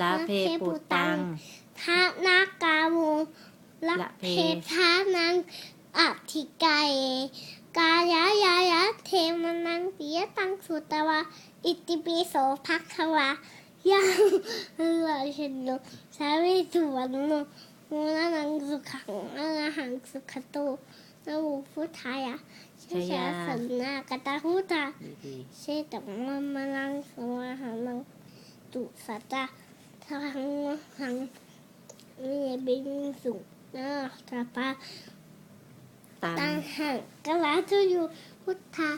ละเพปุตังทานากาวงละละเพเพทานังอธิกายกายายายะเทมนังปิยตังสุตวะ อิติปิโสภควายังเออฉันโนสาวิสุวรรณโนโมนานังสุขังอรหังสุขโตนะโมพุทธายะชยาสันนากตาหุตาดีเชตมัมมังสวาหัง ตุสัตตะทังหังมีบินสุนาตาปาๆตังตังหังกลาทุยุพุทธา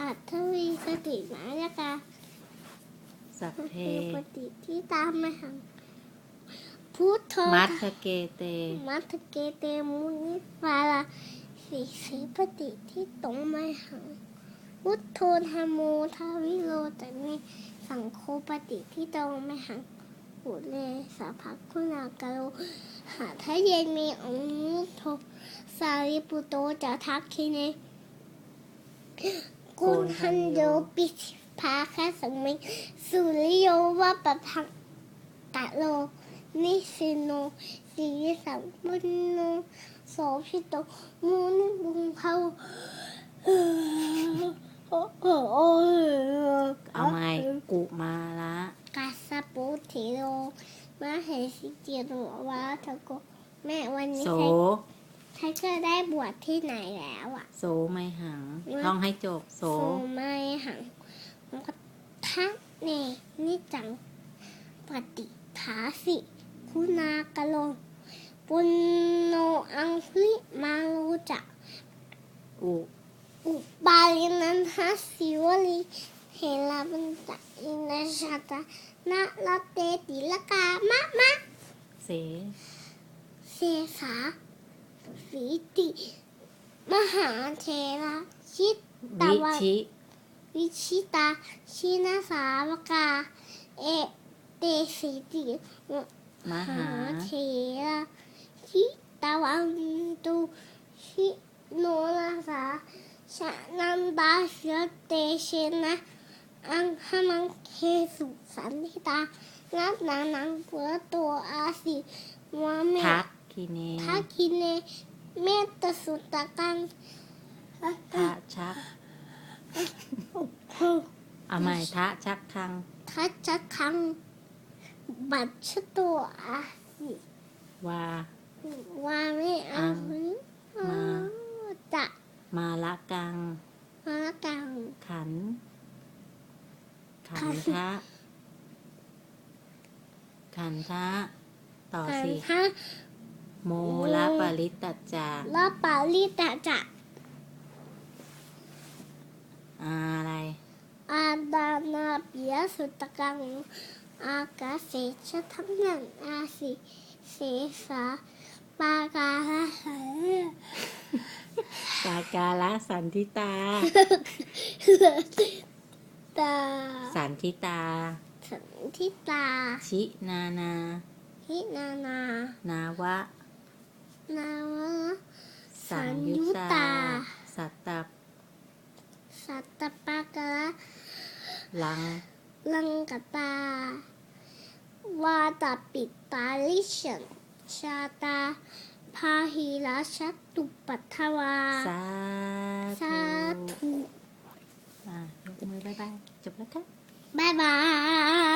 อัตถวีสติมายกาสัพเพคือปฏิที่ตามมาหังพุทโธมัทเกเต มัทเกเตมุนิวาลาสีสีปฏิที่ตรงมาหังพุทโธธรรมโมทาวิโรจนิ สังโฆปฏิที่ตรงไม่หังปุเรสาภักคุณากาโลหาทะเยนมีองค์โทสาริปุโตจะทักคิเนกุณหันโยปิภาคสังมิสุริโยวะปะพังตะโล นิสิโนสีสังมุนโนโสพิโตมุนบุงเขาโอ้โหเอ กุมาละกาสปุถิโรมาเหสิเจียโรวาทะโกแม่วันนี้โสใครใครก็ได้บวชที่ไหนแล้วอะ โสไม่หังท่องให้จบโสโสไม่หังมันก็ทักเนนิจังปฏิภาสิคุณากะโลปุณโนอังคุมารูจักอุอุบาลินันทสิวลี เฮลาบันตะอินาชาตานาลาเตติลกามะมะเสเสสาสีติ มหาเทระชิตตะวิวันชิวิชิตา ชินาสาวกา เอเตสิติมมหาหาเทระชิตตะวันตุชิโนนาสาชะนันดาเสเตเชนะ อังหมังเคสุสันติตานัดนานังเปือตัวอาสิวาเมทักคิเนทักคิเนเมตตสุตตะกังทะชักเอาใหม่ทะชักทังทัชจะคัง บัตชตัวอาสิวาว่าไม่เอามาจะมาละกังมาละกังขัน ขัขันนทะขันทะต่อกันสิฮะโมละปริตตัจจาละปาลิตะจะอะไร อาดานาปิยสุตตะกัง อากาเสชะทั้งนั้นอาสิเสสาปากาละปากาละสันทิตา ตา สันทิตา สันทิตา ชินานาฮินานานาวะ นาวะ สังยุตตา สัตตสัตตปากะลัง ลังกตาวาตาปิตาลิชันชาตาพาหิราชตุปัทวา สาสาธุ ธุอะยกมือบ๊า